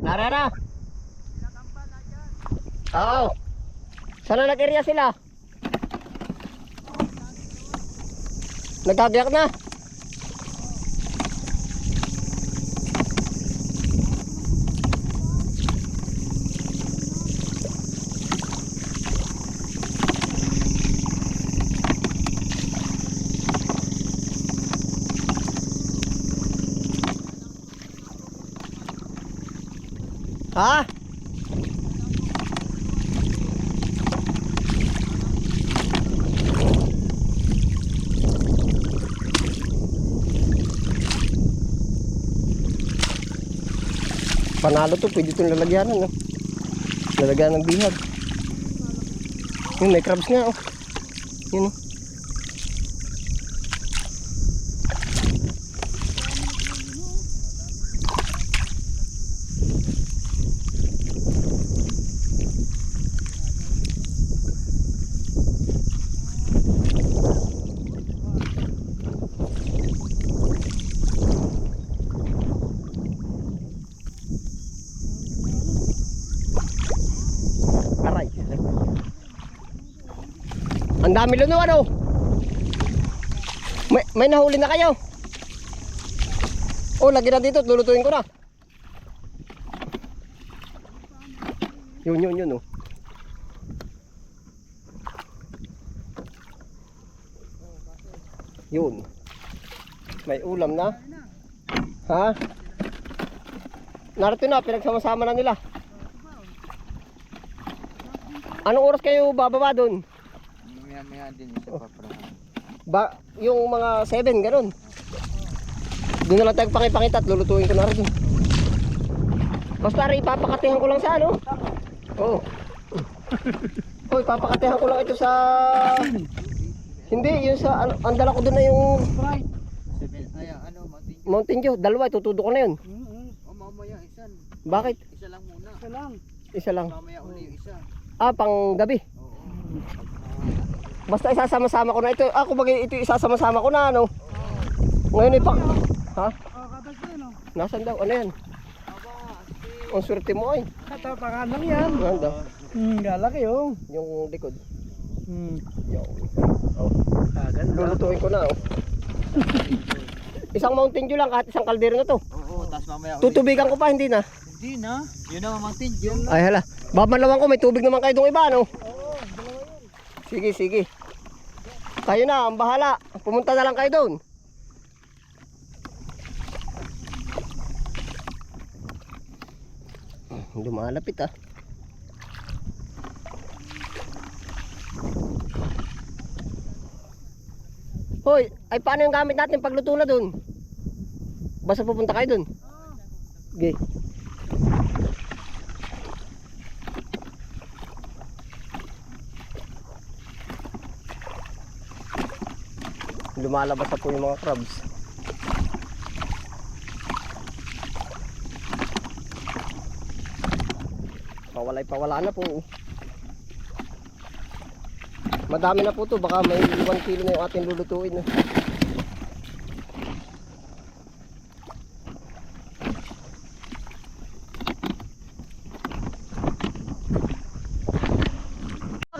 Narara. Oo. Sana nag-area sila? Nagkagayak na. Ha? Panalo to, pwede itong lalagyan, no? Lalagyan ng bihag. Yun, may crabs nga, oh. Yun, oh. Ang dami luno ano? May, may nahuli na kayo? Oh, lagi na dito. Lulutuin ko na. Yun, yun, yun, oh. Yun. May ulam na. Ha? Narito na, pinagsama-sama na nila. Anong oras kayo bababa doon? Maya maya din isa pa para. Ba, yung mga 7, ganun. Doon na lang tayo pangipangita at lulutuin ko na rin. Basta rin, ipapakatihan ko lang sa ano? Oo. Oh. Oy, papakatihan ko lang ito sa... Hindi, yung sa... Ano, ang dala ko doon na yung ay ano, Mountain Dew. Mountain Dew. Dalawa, itutudo ko na yun. Oh, mamaya isa. Bakit? Isa lang muna. Isa lang. Isa lang. Mamaya uli yung isa. Ah, pang gabi. Oo. Basta isasama-sama ko na ito. Ako bagay ito isasama-sama ko na ano. Ngayon ay pa... Ha? Nasaan daw? Ano yan? Ang swerte mo ay. Katapangan lang yan. Ano daw? Hmm, galaki, oh. Yung likod. Hmm. Yung... Oh. Lulutuin ko na oh. isang Mountain Dew lang kahit isang kaldero na to. Oo, tapos mamaya. Tutubigan ko pa hindi na. Hindi na. Yun ang Mountain Dew. Ay hala. Babanlawan ko may tubig naman kayo dong iba no. Sige sige. Kayo na ang bahala. Pumunta na lang kayo doon. Lumalapit ah. Hoy, ay paano yung gamit natin pagluto na doon? Basta pupunta kayo doon. Okay. Lumalabas na po yung mga crabs. Pawalay pawala na po. Madami na po to, baka may 1 kilo na yung ating lulutuin. eh.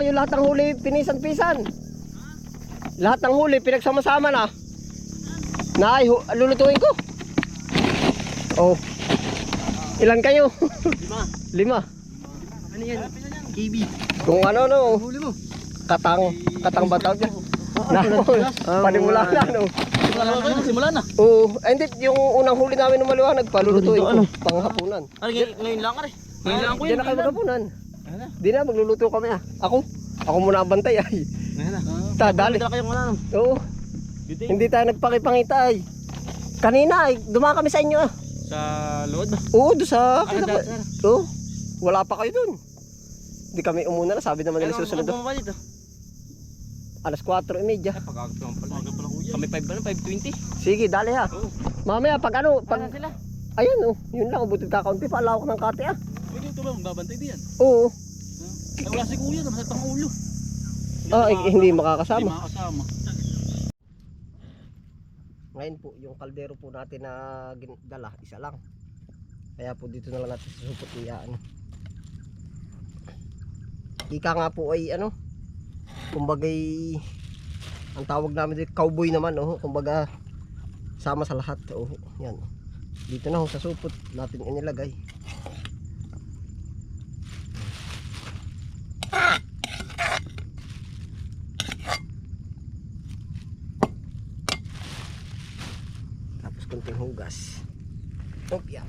Yung lahat ng huli pinisan-pisan. Lahat ng huli pinagsama-sama na. Na ay hu- lulutuin ko. Oh. Ilan kayo? Lima. Lima. Ano yan? KB. Kung ano no, Huli mo. katang katang ba tawag niya? Na, panimula na no. Simula na. Oo, ay, hindi yung unang huli namin ng maliwanag palulutuin ko panghapunan. Ano, ngayon lang ka rin. Ngayon lang ko Diyan na kayo maghapunan. Ano? Di na magluluto kami ah. Ako, ako muna ang bantay ay. Ngayon na. Ta, dali. kayo muna. Oo, hindi tayo nagpakipangita ay. Kanina ay, dumaan kami sa inyo ah. Sa load. Oo, doon sa... Ano dyan, sir? Oo, wala pa kayo doon. Hindi kami umuna na, sabi naman nila susunod. Ano ba dito? Alas 4.30. Pagkakataon pala. Kami 5 ba? 520? Sige, dali ha. Oo. Mamaya pag ano, pag... sila? Ayun oh, yun lang, buti kakaunti pa, alawak ng kate ah. Pwede ito ba? Magbabantay din yan. Oo. Ay, wala si kuya. Masat pang ulo. Ah, eh, hindi Hindi makakasama. makakasama. Ngayon po, yung kaldero po natin na gin- dala, isa lang. Kaya po dito na lang natin sa supot iyaan. Ika nga po ay ano, kumbagay ang tawag namin dito cowboy naman oh, kumbaga sama sa lahat oh, yan. Dito na ho sa supot natin inilagay. Tapos kunting hugas. Oh, yan.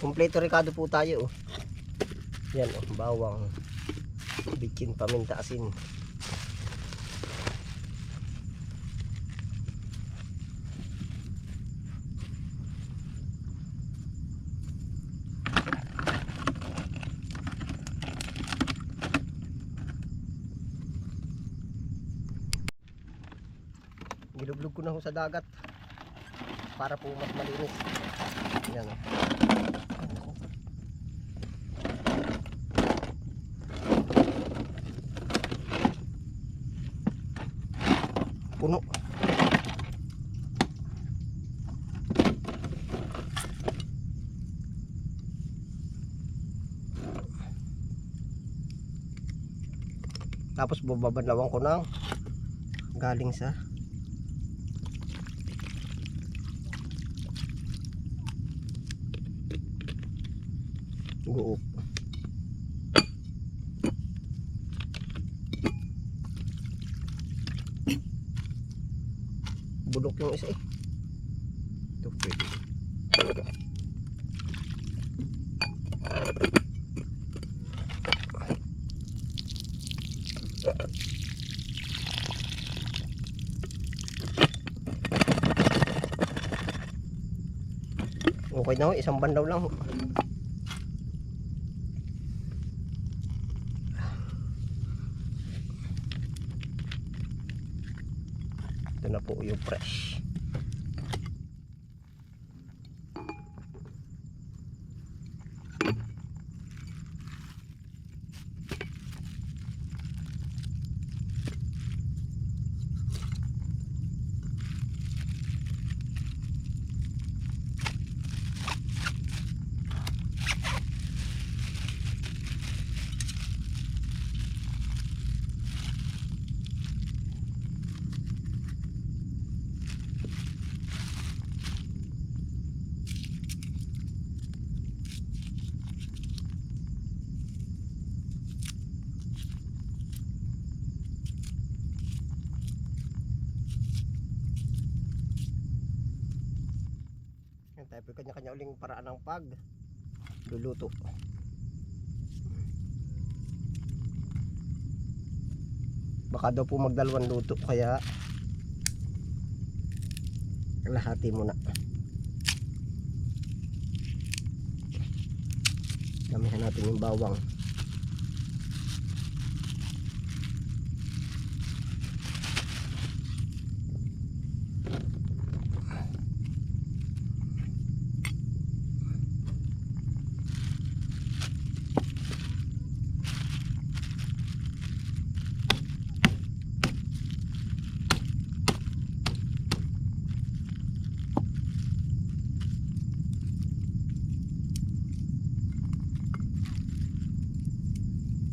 Kompleto ricado po tayo oh. Yan oh, bawang. Bikin paminta asin. Giluglog ko na ho sa dagat para po mas malinis. Yan oh. Puno. Tapos bababalawan ko ng galing sa guop. Bulok yung isa eh. Ito pwede. Okay na ho, isang bandaw lang. Ito na po yung fresh. Tayo kanya-kanya uling paraan ng pag luluto. Baka daw po magdalawang luto kaya lahati muna. Damihan natin yung bawang.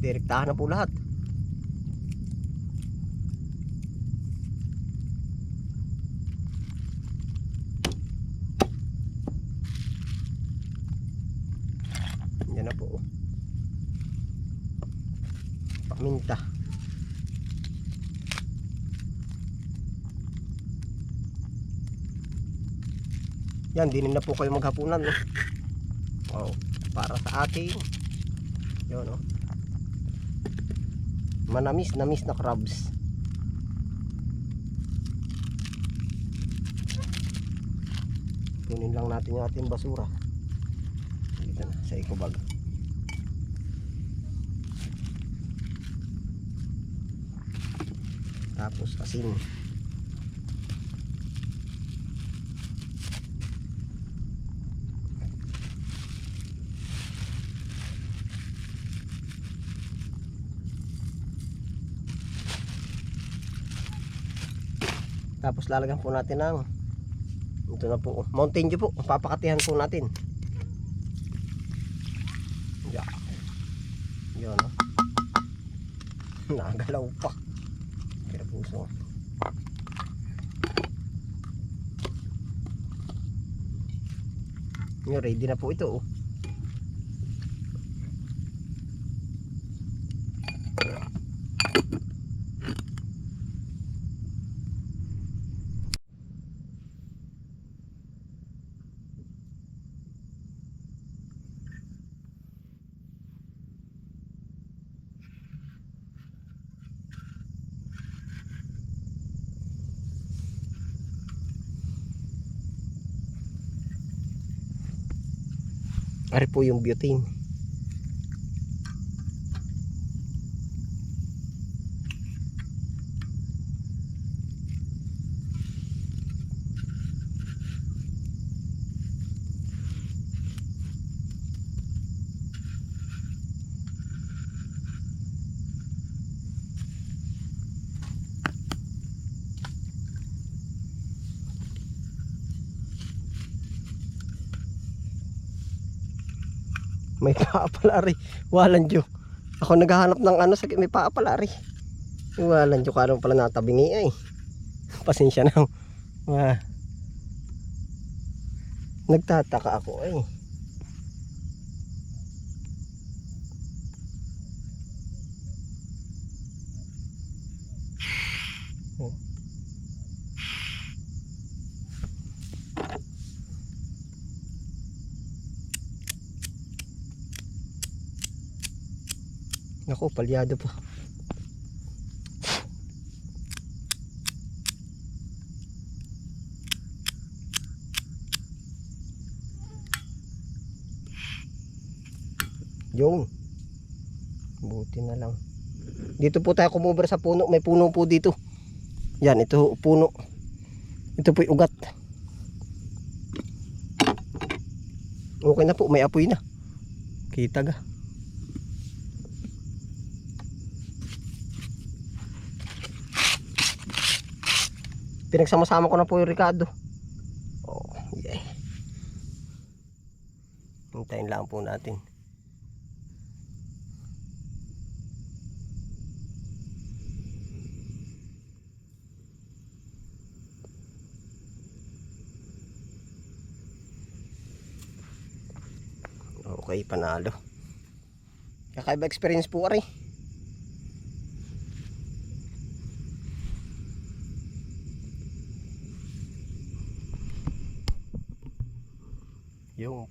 Direktahan na po lahat. Yan na po. Paminta. Yan, dinin na po kayo maghapunan. No? Oh, para sa ating yun, no? Manamis namis na crabs Kunin lang natin yung ating basura. Dito na, sa eco bag. Tapos asin. Tapos lalagyan po natin ng ito na po, Mountain Dew po. Papakatihan po natin. Yeah. Yun, no? Nagalaw pa. Pero puso. Ready na po ito, oh. Ari po yung butane. May paa pala rin. Walang Diyo. Ako naghahanap ng ano sa may paa pala rin. Walang Diyo. Kano pala natabingi ay. Pasensya na. Ah. Nagtataka ako ay. Oh. Naku, palyado po. Yung. Buti na lang. Dito po tayo kumubra sa puno. May puno po dito. Yan, ito puno. Ito po yung ugat. Okay na po, may apoy na. Kita ga. Pinagsama-sama ko na po yung Ricardo. Oh, yeah. Hintayin lang po natin. Okay, panalo. Kakaiba experience po ari.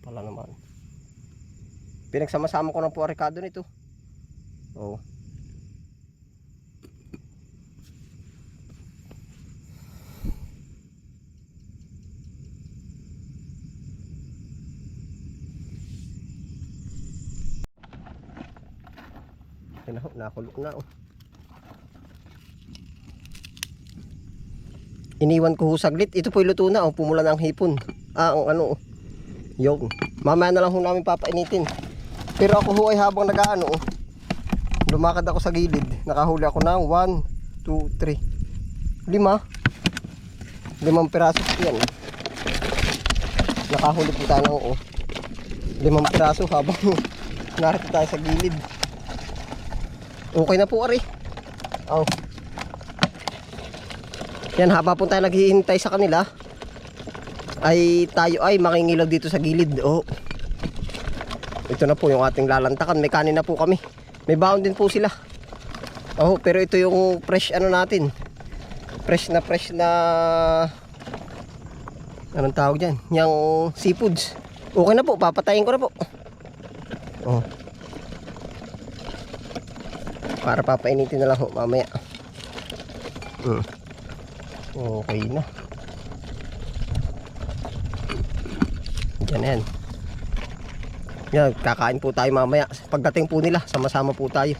Pala naman. Pinagsama-sama ko ng po Ricardo nito. Oo. Ayun na nakulo na oh. Iniwan ko ho saglit. Ito po luto na oh, pumula ng hipon. Ah, ang ano oh. Yung. Mamaya na lang ho namin papainitin. Pero ako ho ay habang nagaano. Lumakad ako sa gilid. Nakahuli ako ng 1, 2, 3. Lima. Limang piraso yan. Nakahuli po tayo ng oh. Limang piraso habang narito tayo sa gilid. Okay na po ari. Oh. Yan haba po tayo naghihintay sa kanila ay tayo ay makingilaw dito sa gilid. Oh. Ito na po yung ating lalantakan. May kanin na po kami. May baon din po sila. Oh, pero ito yung fresh ano natin. Fresh na fresh na Anong tawag diyan? Yang seafoods. Okay na po, papatayin ko na po. Oh. Para papainitin na lang ho mamaya. Hmm. Okay na. Yan yan. Yan, kakain po tayo mamaya. Pagdating po nila, sama-sama po tayo.